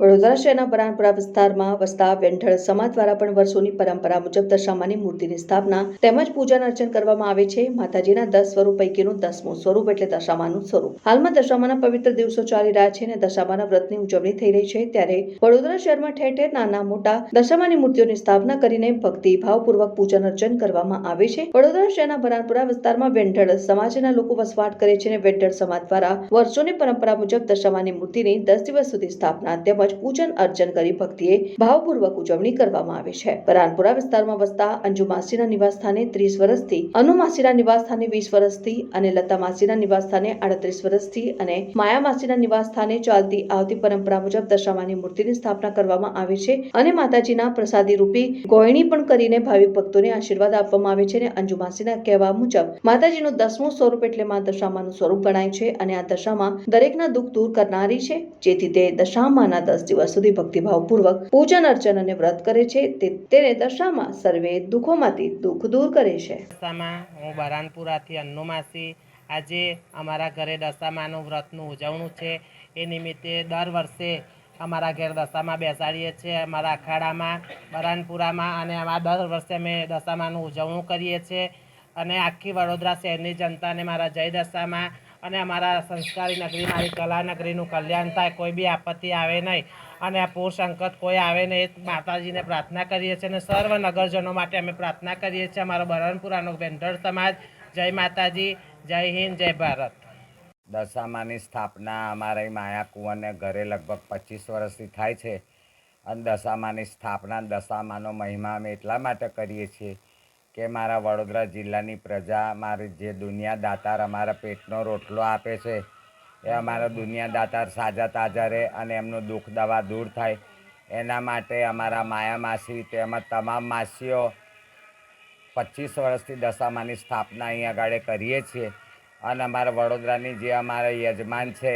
વડોદરા શહેરના પરાણપુરા વિસ્તારમાં વસતા વેંઠળ સમાજ દ્વારા પણ વર્ષોની પરંપરા મુજબ દશામાની મૂર્તિની સ્થાપના તેમજ પૂજન અર્ચન કરવામાં આવે છે. માતાજીના દસ સ્વરૂપ પૈકીનું દસમું સ્વરૂપ એટલે દશામાનું સ્વરૂપ. હાલમાં દશામાના પવિત્ર દિવસો ચાલી રહ્યા છે અને દશામાના વ્રતની ઉજવણી થઈ રહી છે. ત્યારે વડોદરા શહેરમાં ઠેર ઠેર નાના મોટા દશામાની મૂર્તિઓની સ્થાપના કરીને ભક્તિ, ભાવપૂર્વક પૂજન અર્ચન કરવામાં આવે છે. વડોદરા શહેરના પરાણપુરા વિસ્તારમાં વેંઢળ સમાજના લોકો વસવાટ કરે છે અને વેંઢળ સમાજ દ્વારા વર્ષોની પરંપરા મુજબ દશામાની મૂર્તિની દસ દિવસ સુધી સ્થાપના તેમજ પૂજન અર્ચન કરી ભક્તિએ ભાવપૂર્વક ઉજવણી કરવામાં આવે છે. પરાનપુરા વિસ્તારમાં વસતા અંજુ માસીના નિવાસસ્થાને ત્રીસ વર્ષથી, અનુ માસીના નિવાસસ્થાને વીસ વર્ષથી અને લતા માસીના નિવાસસ્થાને આડત્રીસ વર્ષથી અને માયા માસીના નિવાસસ્થાને ચાલતી આવતી પરંપરા મુજબ દશામાની મૂર્તિની સ્થાપના કરવામાં આવે છે અને માતાજીના પ્રસાદી રૂપી ગોયણી પણ કરીને ભાવિક ભક્તોને આશીર્વાદ આપવામાં આવે છે અને અંજુ માસીના કહેવા મુજબ માતાજીનું દસમું સ્વરૂપ એટલે મા દશામાનું સ્વરૂપ ગણાય છે અને આ દશામાં દરેકના દુઃખ દૂર કરનારી છે. જેથી તે દશામાના દસ દિવસ સુધી ભક્તિભાવપૂર્વક પૂજન, અર્ચન અને વ્રત કરે છે. તે તેને દશામાં સર્વે દુઃખોમાંથી દુઃખ દૂર કરે છે. દશામાં હું બરાનપુરાથી અન્નુમાસી આજે અમારા ઘરે દશામાનું વ્રતનું ઉજવણું છે. એ નિમિત્તે દર વર્ષે અમારા ઘેર દશામાં બેસાડીએ છીએ. અમારા અખાડામાં, બરાનપુરામાં અને અમારા દર વર્ષે અમે દશામાનું ઉજવણું કરીએ છીએ. અને આખી વડોદરા શહેરની જનતાને મારા જય દશામાં અને અમારા સંસ્કારી નગરી, મારી કલા નગરીનું કલ્યાણ થાય, કોઈ બી આપત્તિ આવે નહીં. અને પૂર સંકટ કોઈ આવે નહીં, એ માતાજીને પ્રાર્થના કરીએ છીએ અને સર્વ નગરજનો માટે અમે પ્રાર્થના કરીએ છીએ. અમારો બરણપુરાનો વેંઢળ સમાજ, જય માતાજી, જય હિન્દ, જય ભારત. દશામાની સ્થાપના અમારા માયા કુંવરને ઘરે લગભગ પચીસ વર્ષથી થાય છે. અને દશામાની સ્થાપના, દશામાનો મહિમા અમે એટલા માટે કરીએ છીએ કે મારા વડોદરા જિલ્લાની પ્રજા, મારી જે દુનિયા દાતાર અમારા પેટનો રોટલો આપે છે, એ અમારા દુનિયા દાતાર સાજા તાજા રહે અને એમનું દુઃખ દવા દૂર થાય. એના માટે અમારા માયા માસી, તેમજ તમામ માસીઓ પચીસ વર્ષથી દશામાની સ્થાપના અહીં આગળ કરીએ છીએ. અને અમારા વડોદરાની જે અમારા યજમાન છે,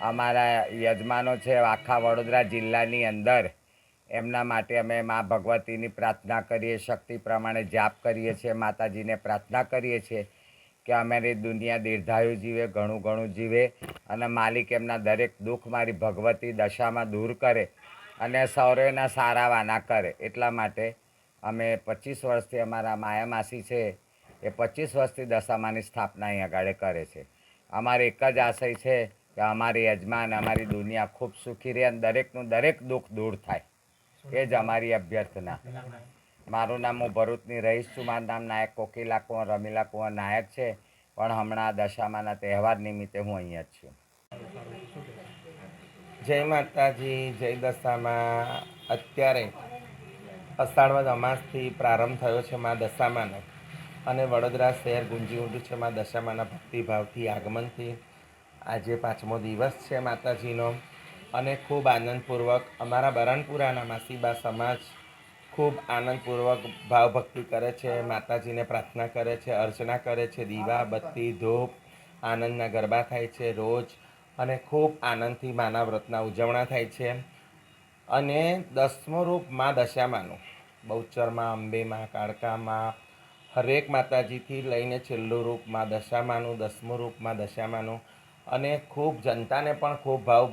અમારા યજમાનો છે આખા વડોદરા જિલ્લાની અંદર એમના માટે અમે મા ભગવતીની પ્રાર્થના કરીએ, શક્તિ પ્રમાણે જાપ કરીએ છીએ, માતાજીને પ્રાર્થના કરીએ છીએ કે અમારી દુનિયા દીર્ઘાયુ જીવે, ઘણું ઘણું જીવે અને માલિક એમના દરેક દુઃખ મારી ભગવતી દશામાં દૂર કરે અને સૌરવના સારા વાના કરે. એટલા માટે અમે પચીસ વર્ષથી અમારા માયામાસી છે એ પચીસ વર્ષથી દશામાની સ્થાપના અહીં આગળ કરે છે. અમારે એક જ આશય છે કે અમારી યજમાન, અમારી દુનિયા ખૂબ સુખી રહે અને દરેકનું દરેક દુઃખ દૂર થાય. એ જ અમારી અભ્યર્થના. મારું નામ હું ભરૂચની રહીશ છું. મારું નામ નાયક કોકિલા કુંવર, રમીલા કુંવર નાયક છે. પણ હમણાં દશામાના તહેવાર નિમિત્તે હું અહીંયા જ છું. જય માતાજી, જય દશામાં. અત્યારે અષાઢવદ અમાસથી પ્રારંભ થયો છે મા દશામાનો. અને વડોદરા શહેર ગુંજી ઉઠ્યું છે મા દશામાના ભક્તિભાવથી આગમનથી. આજે પાંચમો દિવસ છે માતાજીનો. અને ખૂબ આનંદપૂર્વક અમારા બરણપુરાના માસીબા સમાજ ખૂબ આનંદપૂર્વક ભાવભક્તિ કરે છે, માતાજીને પ્રાર્થના કરે છે, અર્ચના કરે છે, દીવા, બત્તી, ધૂપ, આનંદના ગરબા થાય છે રોજ અને ખૂબ આનંદથી માના વ્રતના ઉજવણા થાય છે. અને દસમો રૂપ મા દશામાનું, બહુચરમાં, અંબેમાં, કાળકામાં, હરેક માતાજીથી લઈને છેલ્લું રૂપ મા દશામાનું, દસમું રૂપ મા દશામાનું અને ખૂબ જનતાને પણ ખૂબ ભાવ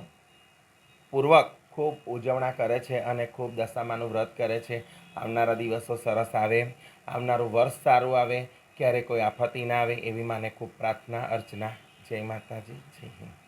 પૂર્વક ખૂબ ઉજવણા કરે છે અને ખૂબ દશામાનું વ્રત કરે છે. આવનારા દિવસો સરસ આવે, આવનારું વર્ષ સારું આવે ક્યારે કોઈ આફતી ના આવે એવી માને ખૂબ પ્રાર્થના, અર્ચના. જય માતાજી, જય હિન્દ.